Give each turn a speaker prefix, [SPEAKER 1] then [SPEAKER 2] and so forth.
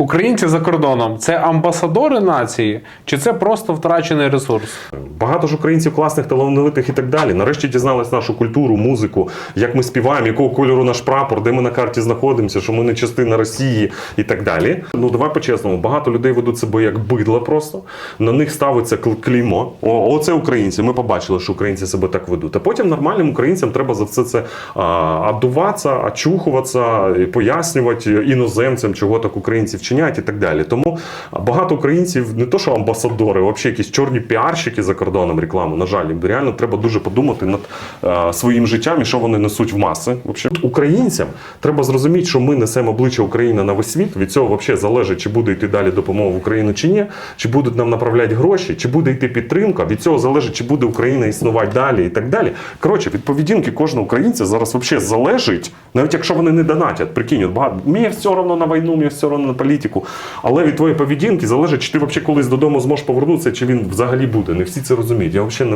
[SPEAKER 1] Українці за кордоном це амбасадори нації, чи це просто втрачений ресурс?
[SPEAKER 2] Багато ж українців класних, талановитих і так далі. Нарешті дізнались нашу культуру, музику, як ми співаємо, якого кольору наш прапор, де ми на карті знаходимося, що ми не частина Росії і так далі. Ну давай по-чесному, багато людей ведуть себе як бидла просто. На них ставиться кл- клеймо. О, оце українці. Ми побачили, що українці себе так ведуть. А потім нормальним українцям треба за все це а, адуватися, очухуватися, пояснювати іноземцям, чого так українці вчиняють і так далі. Тому багато українців не то, що амбасадори, а взагалі якісь чорні піарщики за кордоном рекламу. На жаль, реально треба дуже подумати над е, своїм життям і що вони несуть в маси. Вообще, українцям треба зрозуміти, що ми несемо обличчя України на весь світ. Від цього взагалі залежить, чи буде йти далі допомога в Україну чи ні, чи будуть нам направляти гроші, чи буде йти підтримка. Від цього залежить, чи буде Україна існувати далі і так далі. Коротше, від поведінки кожного українця зараз взагалі залежить, навіть якщо вони не донатять. Прикинь, багато мені все одно на війну, мені все одно на політику. Але від твоєї поведінки залежить, чи ти взагалі колись додому зможеш повернутися, чи він взагалі буде. Не всі це розуміють. Я взагалі не